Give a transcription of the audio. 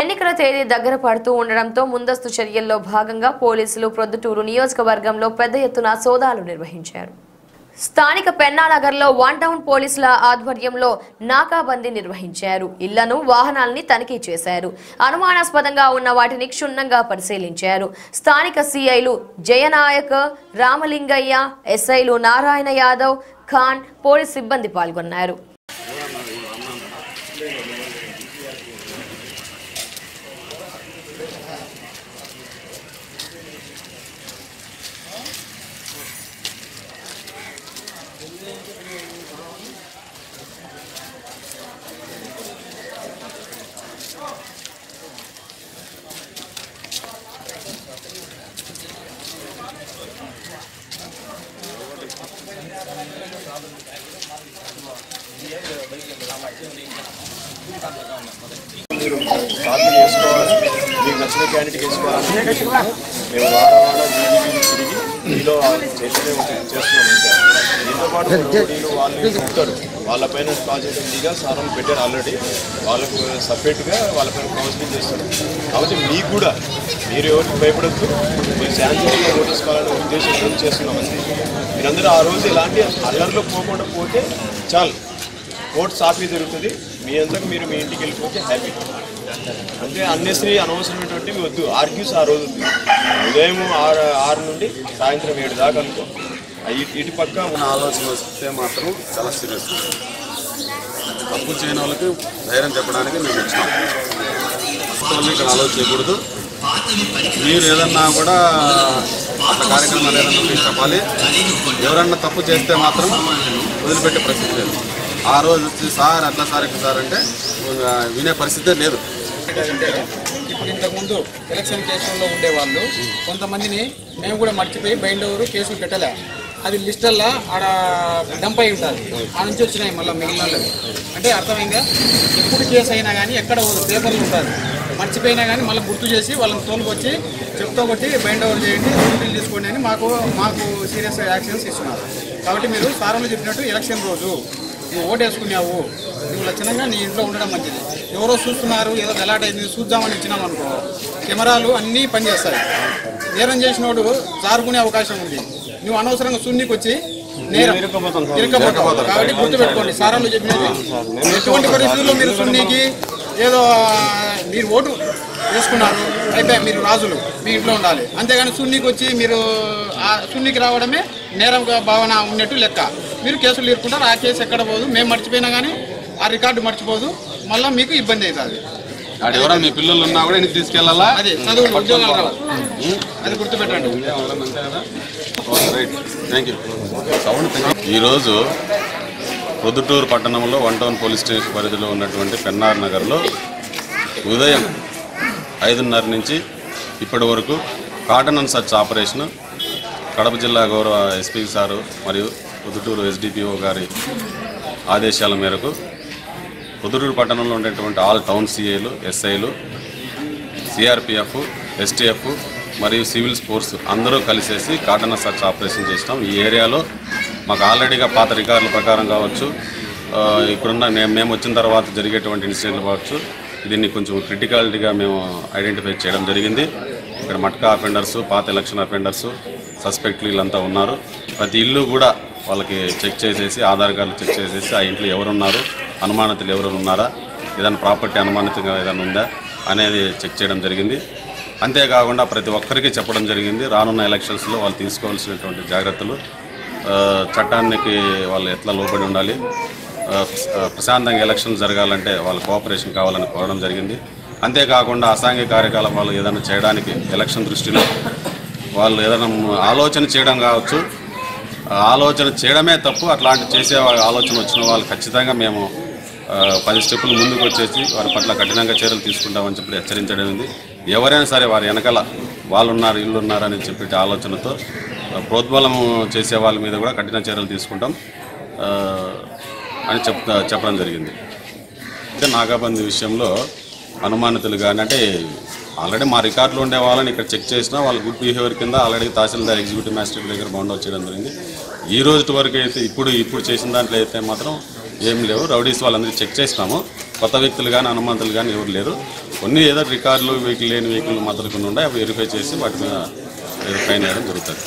ఎన్నికల తేదీ దగ్గర పడుతూ ఉండడంతో ముందస్తు చర్యల్లో భాగంగా పోలీసులు ప్రొద్దుటూరు నియోజకవర్గంలో పెద్ద ఎత్తున సోదాలు నిర్వహించారు. స్థానిక పెన్నానగర్లో వన్ టౌన్ పోలీసుల ఆధ్వర్యంలో నాకాబందీ నిర్వహించారు. ఇళ్ళను వాహనాల్ని తనిఖీ చేశారు. అనుమానాస్పదంగా ఉన్న వాటిని క్షుణ్ణంగా పరిశీలించారు. స్థానిక సిఐలు జయనాయక్ రామలింగయ్య ఎస్ఐలు నారాయణ యాదవ్ ఖాన్ పోలీస్ సిబ్బంది పాల్గొన్నారు. మీరు కాపీ చేసుకోవాలి మీకు నచ్చిన క్యాండిడేట్ వేసుకోవాలి మేము వారం వారం తిరిగి మీలో చేస్తూనే చేస్తున్నాం ఇంకా దీంతో పాటు వాళ్ళు ఉంటారు. వాళ్ళపైన దిగా సారం పెట్టారు ఆల్రెడీ వాళ్ళకు సపరేట్గా వాళ్ళపైన కౌన్సిలింగ్ చేస్తారు. కాబట్టి మీకు కూడా మీరు ఎవరికి భయపడద్దు. మీరు శాంతిగా ఓటేసుకోవాలనే ఉద్దేశంతో చేస్తున్నాం మీరందరూ ఆ రోజు ఎలాంటి అల్లర్లో పోకుండా పోతే చాలు. కోర్టు సాఫీ జరుగుతుంది మీ అంతకు మీరు మీ ఇంటికి వెళ్ళిపోతే హ్యాపీ అంటే అన్నెసరీ అనవసరమైనటువంటివి వద్దు. ఆర్గ్యూస్ ఆ రోజు. ఉదయం ఆరు ఆరు నుండి సాయంత్రం ఏడు దాకా అనుకో. ఇటు పక్క మన ఆలోచన వస్తే మాత్రం చాలా సీరియస్. తప్పు చేయని వాళ్ళకి ధైర్యం చెప్పడానికి మేము వచ్చినాం ఇక్కడ ఆలోచన చేయకూడదు. మీరు ఏదన్నా కూడా అట్లా కార్యక్రమాలు ఏదన్నా మీరు చెప్పాలి. ఎవరన్నా తప్పు చేస్తే మాత్రం వదిలిపెట్టే పరిస్థితి లేదు. ఆ రోజు వచ్చి సార్ అట్లా సార్ ఇట్లా సార్ అంటే వినే పరిస్థితే లేదు. అంటే ఇప్పుడు ఇంతకుముందు ఎలక్షన్ కేసుల్లో ఉండేవాళ్ళు కొంతమందిని మేము కూడా మర్చిపోయి బైండ్ కేసులు పెట్టలే. అది లిస్టల్లా ఆడ డంప్ అయి ఉంటుంది ఆ నుంచి వచ్చినాయి మళ్ళీ మిగిలిన అంటే అర్థమైందా? ఎప్పుడు కేసు అయినా కానీ ఎక్కడ పేపర్లు ఉంటుంది మర్చిపోయినా కానీ మళ్ళీ గుర్తు చేసి వాళ్ళని తోలుకొచ్చి చెప్తో కొట్టి బైండ్ ఓవర్ చేయండి డ్యూటీలు తీసుకోండి అని మాకు మాకు సీరియస్ యాక్షన్స్ ఇస్తున్నారు. కాబట్టి మీరు సార్లు చెప్పినట్టు ఎలక్షన్ రోజు నువ్వు ఓటు వేసుకున్నావు నువ్వు లక్షణంగా నీ ఇంట్లో ఉండడం మంచిది. ఎవరో చూస్తున్నారు ఏదో గలాట్ అయింది చూద్దామని ఇచ్చినాం అనుకో కెమెరాలు అన్నీ పనిచేస్తాయి. నేరం చేసినోడు జారుకునే అవకాశం ఉంది. నువ్వు అనవసరంగా సున్నికి వచ్చి నేరం కాబట్టి గుర్తుపెట్టుకోండి సారాలు చెప్పినది. ఎటువంటి పరిస్థితుల్లో మీరు సున్నికి ఏదో మీరు ఓటు వేసుకున్నారు అయిపోయి మీరు రాజులు మీ ఇంట్లో ఉండాలి. అంతేగాని సున్నికి వచ్చి మీరు ఆ సున్నికి రావడమే నేరంగా భావన ఉన్నట్టు లెక్క. మీరు కేసులు తీర్చుకుంటారు ఆ కేసు ఎక్కడ పోదు మేము మర్చిపోయినా కానీ ఆ రికార్డు మర్చిపోదు మళ్ళీ మీకు ఇబ్బంది అవుతుంది. మీ పిల్లలు ఉన్నా కూడా ఇంటికి తీసుకెళ్ళాలా? అది చదువులు ఉద్యోగాలు రావు. అది గుర్తుపెట్టండి. ఈరోజు పొద్దుటూరు పట్టణంలో వన్ టౌన్ పోలీస్ స్టేషన్ పరిధిలో ఉన్నటువంటి పెన్నార్ నగర్లో ఉదయం ఐదున్నర నుంచి ఇప్పటి వరకు cordon and search operation Kadapa జిల్లా గౌరవ ఎస్పీ సారు మరియు పొద్దుటూరు ఎస్డిపిఓ గారి ఆదేశాల మేరకు పొద్దుటూరు పట్టణంలో ఉండేటువంటి ఆల్ టౌన్ సిఐలు ఎస్ఐలు సిఆర్పిఎఫ్ ఎస్టీఎఫ్ మరియు సివిల్ ఫోర్స్ అందరూ కలిసేసి కాటన్ సర్చ్ ఆపరేషన్ చేసినాం. ఈ ఏరియాలో మాకు ఆల్రెడీగా పాత రికార్డుల ప్రకారం కావచ్చు ఇక్కడున్న మేము వచ్చిన తర్వాత జరిగేటువంటి ఇన్సిడెంట్లు కావచ్చు దీన్ని కొంచెం క్రిటికాలిటీగా మేము ఐడెంటిఫై చేయడం జరిగింది. ఇక్కడ మట్కా అఫెండర్సు పాత ఎలక్షన్ అఫెండర్సు సస్పెక్ట్లు వీళ్ళంతా ఉన్నారు. ప్రతి ఇల్లు కూడా వాళ్ళకి చెక్ చేసేసి ఆధార్ కార్డులు చెక్ చేసేసి ఆ ఇంట్లో ఎవరున్నారు అనుమానితులు ఎవరు ఉన్నారా ఏదైనా ప్రాపర్టీ అనుమానితంగా ఏదైనా ఉందా అనేది చెక్ చేయడం జరిగింది. అంతేకాకుండా ప్రతి ఒక్కరికి చెప్పడం జరిగింది. రానున్న ఎలక్షన్స్లో వాళ్ళు తీసుకోవాల్సినటువంటి జాగ్రత్తలు చట్టానికి వాళ్ళు ఎట్లా లోబడి ఉండాలి ప్రశాంతంగా ఎలక్షన్ జరగాలంటే వాళ్ళ కోఆపరేషన్ కావాలని కోరడం జరిగింది. అంతేకాకుండా అసాంఘిక కార్యకలాపాలు ఏదైనా చేయడానికి ఎలక్షన్ దృష్టిలో వాళ్ళు ఏదైనా ఆలోచన చేయడం కావచ్చు. ఆలోచన చేయడమే తప్పు. అట్లాంటి చేసే వాళ్ళ ఆలోచన వచ్చిన వాళ్ళు ఖచ్చితంగా మేము పది స్టెప్పులు ముందుకు వచ్చేసి వారి పట్ల కఠినంగా చర్యలు తీసుకుంటామని చెప్పి హెచ్చరించడం ఎవరైనా సరే వారి వెనకాల వాళ్ళు ఉన్నారు ఇల్లు ఉన్నారని చెప్పి ఆలోచనతో ప్రోద్బలం చేసే వాళ్ళ మీద కూడా కఠిన చర్యలు తీసుకుంటాం అని చెప్తా చెప్పడం జరిగింది. అయితే నాగాబంది విషయంలో అనుమానితులు కానీ అంటే ఆల్రెడీ మా రికార్డులో ఉండే వాళ్ళని ఇక్కడ చెక్ చేసినా వాళ్ళు గుడ్ బిహేవియర్ కింద ఆల్రెడీ తహసీల్దార్ ఎగ్జిక్యూటివ్ మ్యాజిస్ట్రేట్ దగ్గర బౌండ్ చేయడం జరిగింది. ఈ రోజు వరకు అయితే ఇప్పుడు ఇప్పుడు చేసిన దాంట్లో అయితే మాత్రం ఏం లేవు. రౌడీస్ వాళ్ళందరికీ చెక్ చేసినాము. కొత్త వ్యక్తులు కానీ అనుమానితులు కానీ ఎవరు లేరు. కొన్ని ఏదో రికార్డులు వెహికల్ లేని వెహికల్ మాత్రం కొన్ని ఉన్నాయి అవి వెరిఫై చేసి వాటి మీద ఫైన్ వేయడం జరుగుతుంది.